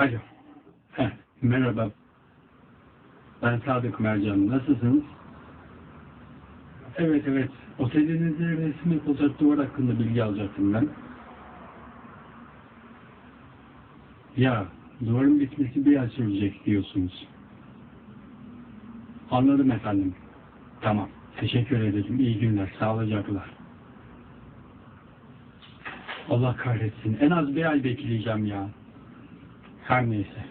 Alo. Heh, merhaba. Ben Sadık Mercan. Nasılsınız? Evet evet. Otelinizde resim yapılacak duvar hakkında bilgi alacaktım ben. Ya duvarın bitmesi bir ay sürecek diyorsunuz. Anladım efendim. Tamam. Teşekkür ederim. İyi günler. Sağlıcakla. Allah kahretsin. En az bir ay bekleyeceğim ya. Her neyse.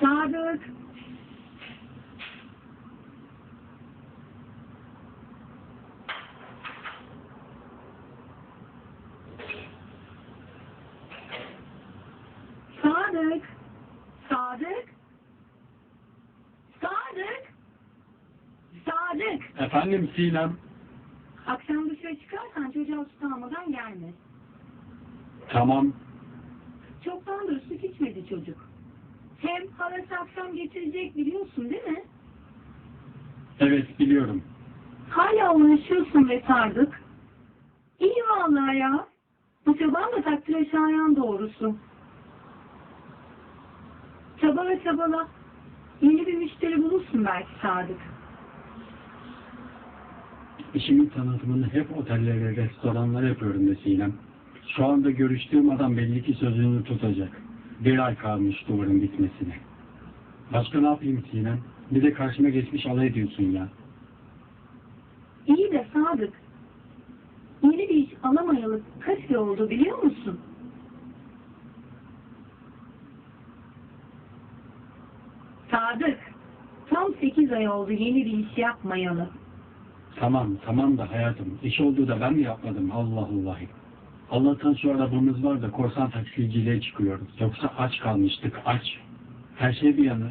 Sadık. Sadık. Sadık. Sadık. Sadık. Efendim Sinem. Akşam dışarı çıkarsan çocuğa süt almadan gelme. Tamam. Çoktandır süt içmedi çocuk. Hem halası akşam getirecek biliyorsun değil mi? Evet biliyorum. Hala uğraşıyorsun be Sadık. İyi vallahi ya. Bu çaban da takdire şayan doğrusu. Çabala çabala. Yeni bir müşteri bulursun belki Sadık. İşimin tanıtımını hep otellere, restoranlara yapıyorum Sinem. Şu anda görüştüğüm adam belli ki sözünü tutacak. Bir ay kalmış duvarın bitmesine. Başka ne yapayım Sinem? Bir de karşıma geçmiş alay ediyorsun ya. İyi de Sadık. Yeni bir iş alamayalı kaç yıl oldu biliyor musun? Sadık. Tam sekiz ay oldu yeni bir iş yapmayalı. Tamam tamam da hayatım. İş olduğu da ben mi yapmadım? Allah Allah. Allah'tan şu arabamız var da korsan taksiciliğe çıkıyoruz. Yoksa aç kalmıştık aç. Her şey bir yana.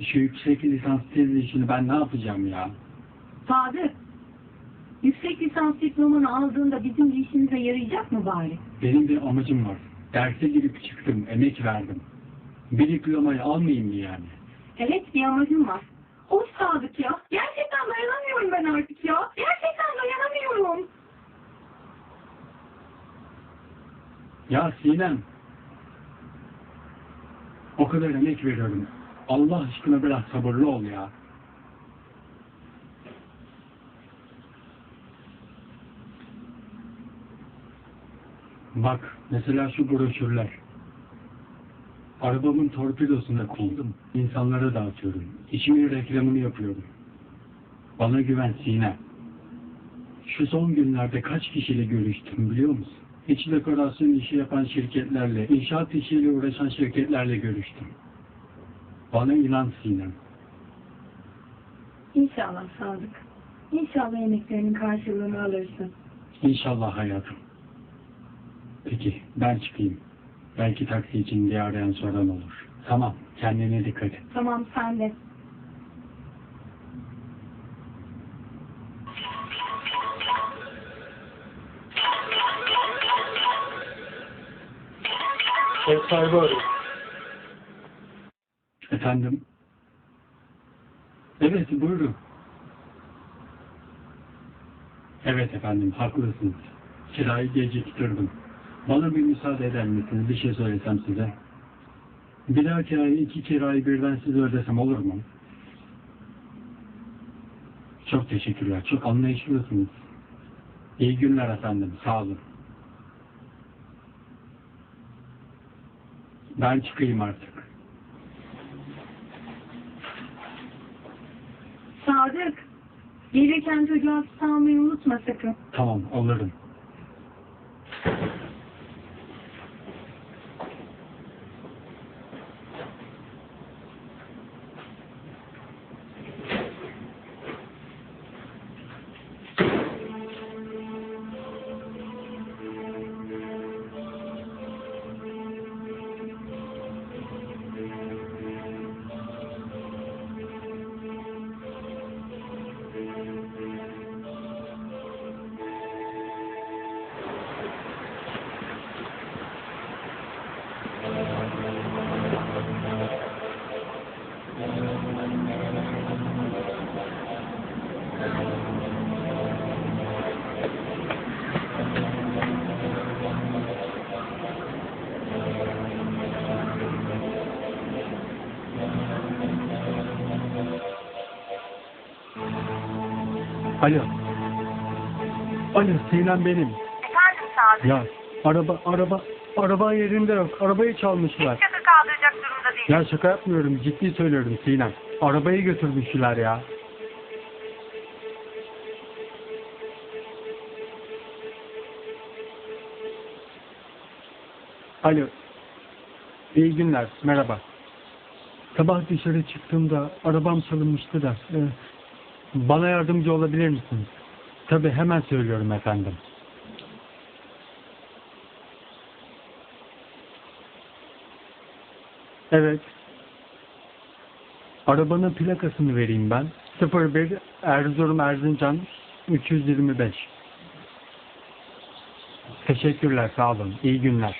Şu yüksek lisans tezi işini ben ne yapacağım ya? Sadık. Yüksek lisans diplomanı aldığında bizim bir işimize yarayacak mı bari? Benim bir amacım var. Derse girip çıktım, emek verdim. Bir diplomayı almayayım mı yani? Evet bir amacım var. O Sadık ya. Gerçekten dayanamıyorum ben artık ya. Gerçekten dayanamıyorum. Ya Sinem, o kadar emek veriyorum. Allah aşkına biraz sabırlı ol ya. Bak, mesela şu broşürler. Arabamın torpidosunda koydum. İnsanlara dağıtıyorum. İşimin reklamını yapıyorum. Bana güven Sinem. Şu son günlerde kaç kişiyle görüştüm biliyor musun? İç dekorasyon işi yapan şirketlerle, inşaat işiyle uğraşan şirketlerle görüştüm. Bana inan Sinem. İnşallah Sadık. İnşallah emeklerinin karşılığını alırsın. İnşallah hayatım. Peki ben çıkayım. Belki taksi için diye arayan soran olur. Tamam kendine dikkat et. Tamam sen de. Ev sahibi arıyor. Efendim? Evet buyurun. Evet efendim haklısınız. Kirayı geciktirdim. Bana bir müsaade eder misiniz? Bir şey söylesem size. Bir daha kirayı iki kirayı birden size ödesem olur mu? Çok teşekkürler. Çok anlayışlısınız. İyi günler efendim. Sağ olun. Ben çıkayım artık. Sadık. Gelirken çocuğa almayı unutma sakın. Tamam alırım. Alo. Alo Sinem benim. Efendim Sadık. Ya araba araba araba yerinde yok. Arabayı çalmışlar. Hiç şaka kaldıracak durumda değil. Ya şaka yapmıyorum. Ciddi söylüyorum Sinem. Arabayı götürmüşler ya. Alo. İyi günler. Merhaba. Sabah dışarı çıktığımda arabam çalınmıştı da. e, bana yardımcı olabilir misiniz? Tabii hemen söylüyorum efendim. Evet. Arabanın plakasını vereyim ben. 01 Erzurum Erzincan 325. Teşekkürler, sağ olun. İyi günler.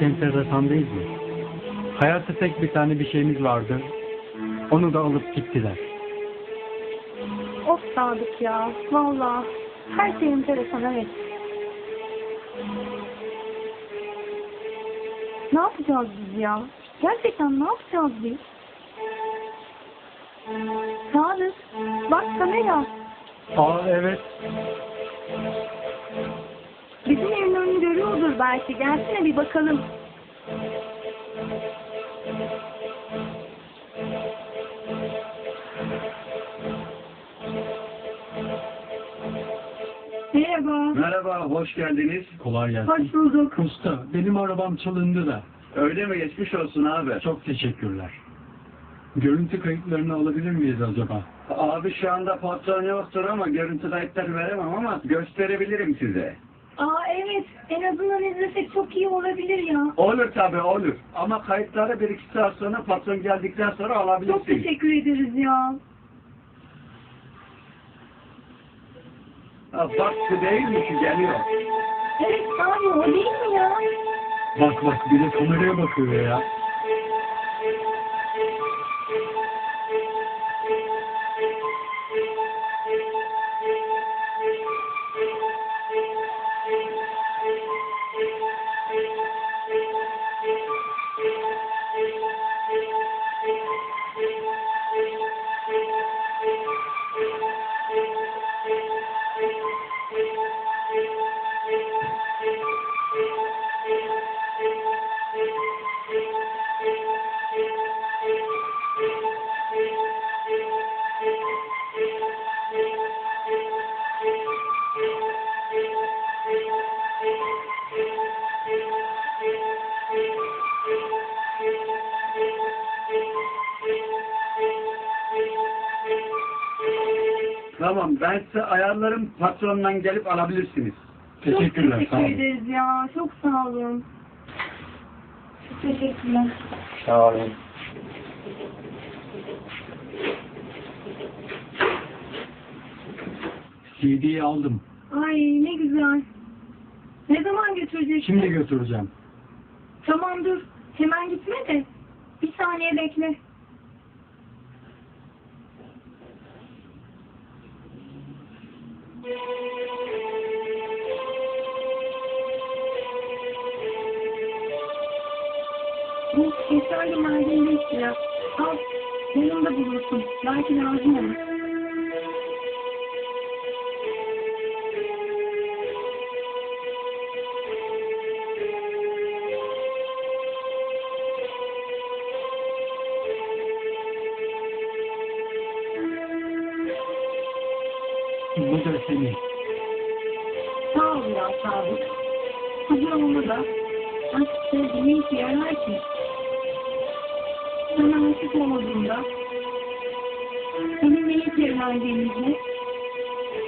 Çok enteresan değil mi? Hayatta tek bir tane bir şeyimiz vardı. Onu da alıp gittiler. Of Sadık ya. Valla. Her şey enteresan evet. Ne yapacağız biz ya? Gerçekten ne yapacağız biz? Sadık. Bak kamera. Aa evet. Bizim evin belki. Gelsene bir bakalım. Merhaba. Merhaba, hoş geldiniz. Kolay gelsin. Hoş bulduk. Usta, benim arabam çalındı da. Öyle mi? Geçmiş olsun abi. Çok teşekkürler. Görüntü kayıtlarını alabilir miyiz acaba? Abi şu anda patron yoktur ama görüntü kayıtları veremem ama gösterebilirim size. Aa evet. En azından izlesek çok iyi olabilir ya. Olur tabii olur. Ama kayıtları bir iki saat sonra patron geldikten sonra Çok alabilirsiniz. teşekkür ederiz ya. Ha, bak bu değil mi ki geliyor. Evet abi o değil mi ya? Bak bak, bir de kameraya bakıyor ya. Tamam ben size ayarlarım patrondan gelip alabilirsiniz. Teşekkürler, Çok sağ teşekkür olun. ederiz ya. Çok sağ olun. Çok teşekkürler. Sağ olun. CD'yi aldım. Ay ne güzel. Ne zaman götüreceksin? Şimdi götüreceğim. Tamam dur. Hemen gitme de. Bir saniye bekle. Bu geçerli verdiğinde istiyor. Al. Yanında bulursun. Belki lazım olur. Sana aşık olmadığımda senin işe yarayacağını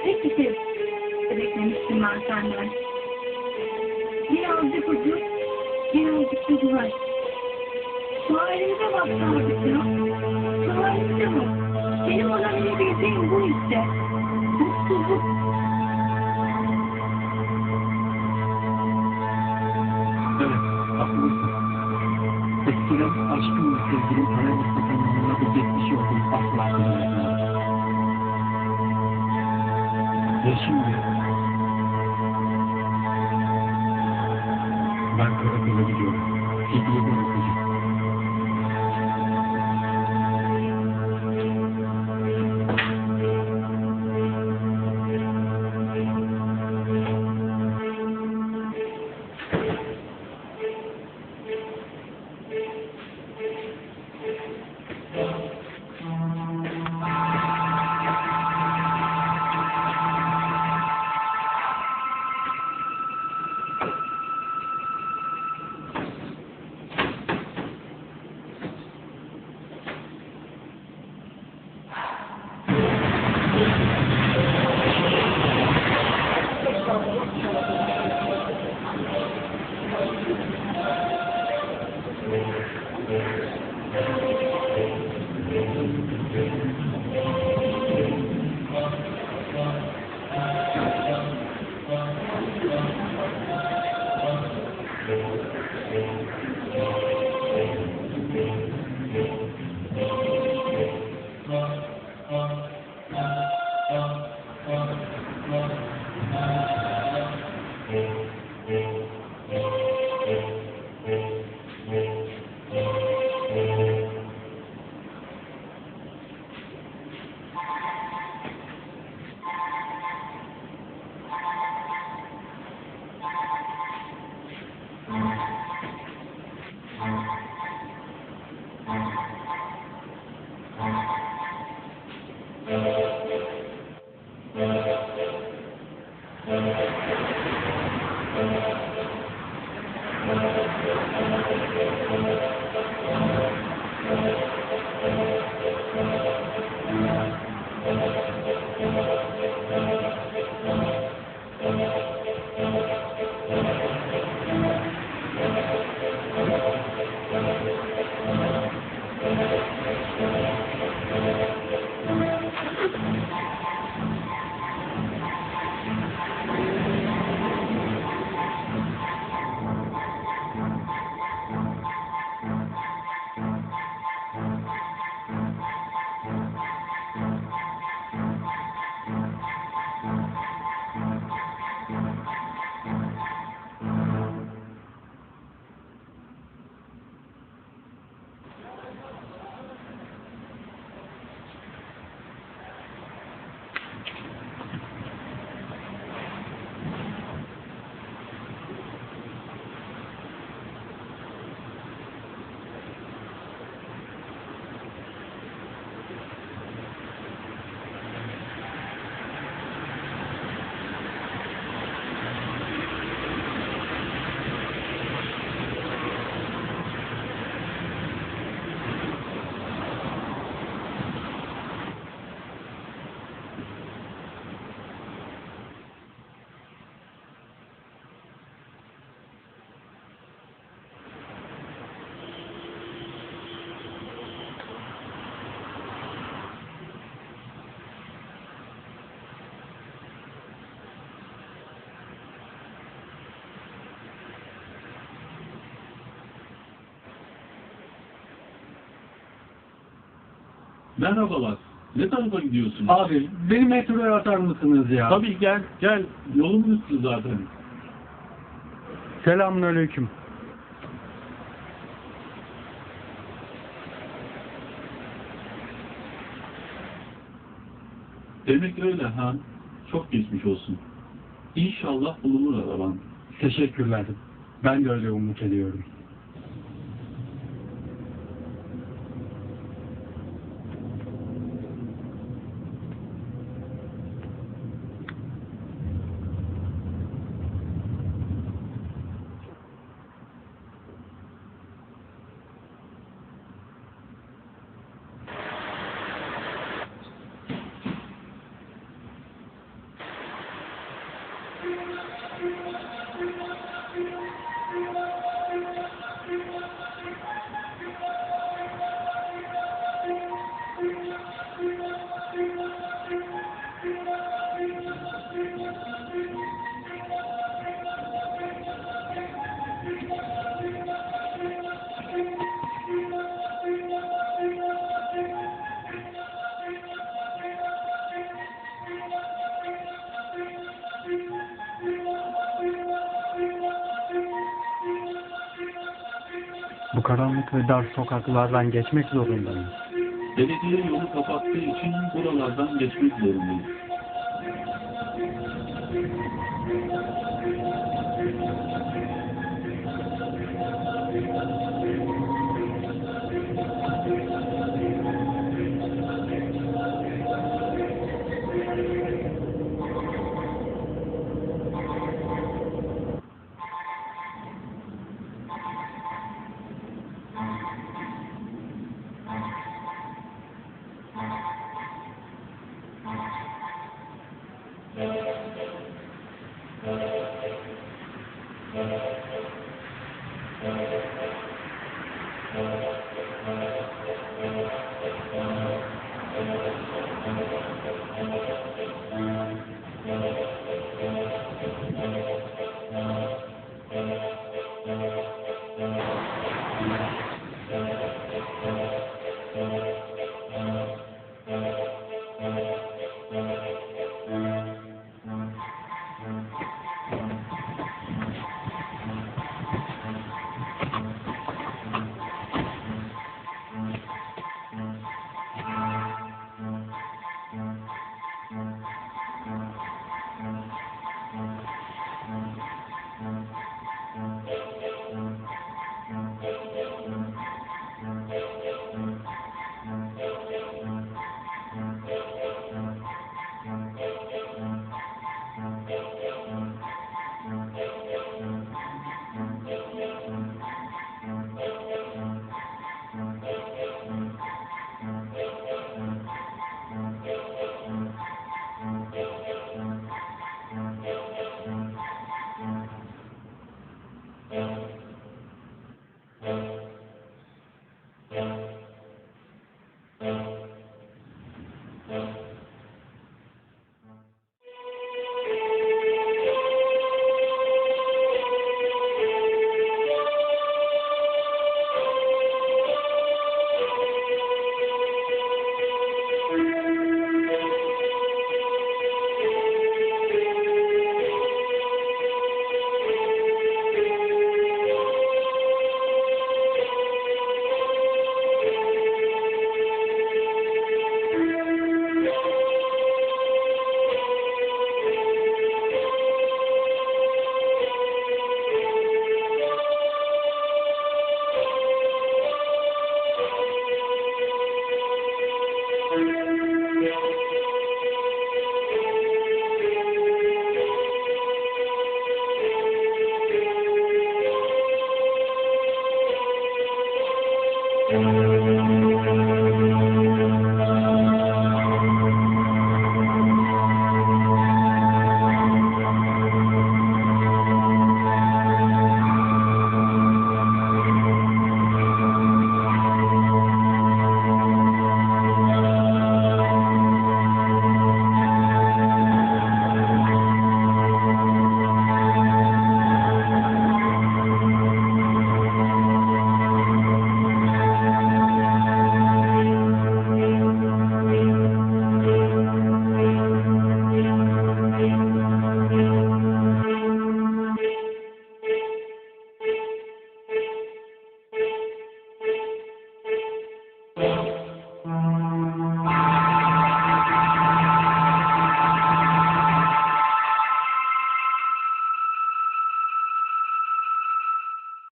tek bir şey beklemiştim ben senden. Birazcık ucuz, birazcık da güven. Şu halimize bak Sadık ya. Şu halimize bak. Benim olabileceğim bu işte. Mutsuzluk. hiçbir you will. tanımlayabilecek bir şey olduğunu asla bilmiyorum. Yaşamıyorum. Ben karakola Merhabalar. Ne tarafa gidiyorsunuz? Abi beni metroya atar mısınız ya? Tabii gel, gel. Yolumun üstü zaten. Selamünaleyküm. Demek öyle ha. Çok geçmiş olsun. İnşallah bulunur araban. Teşekkürler. Ben de öyle umut ediyorum. Ve dar sokaklardan geçmek zorundayım. Belediye yolu kapattığı için buralardan geçmek zorundayız.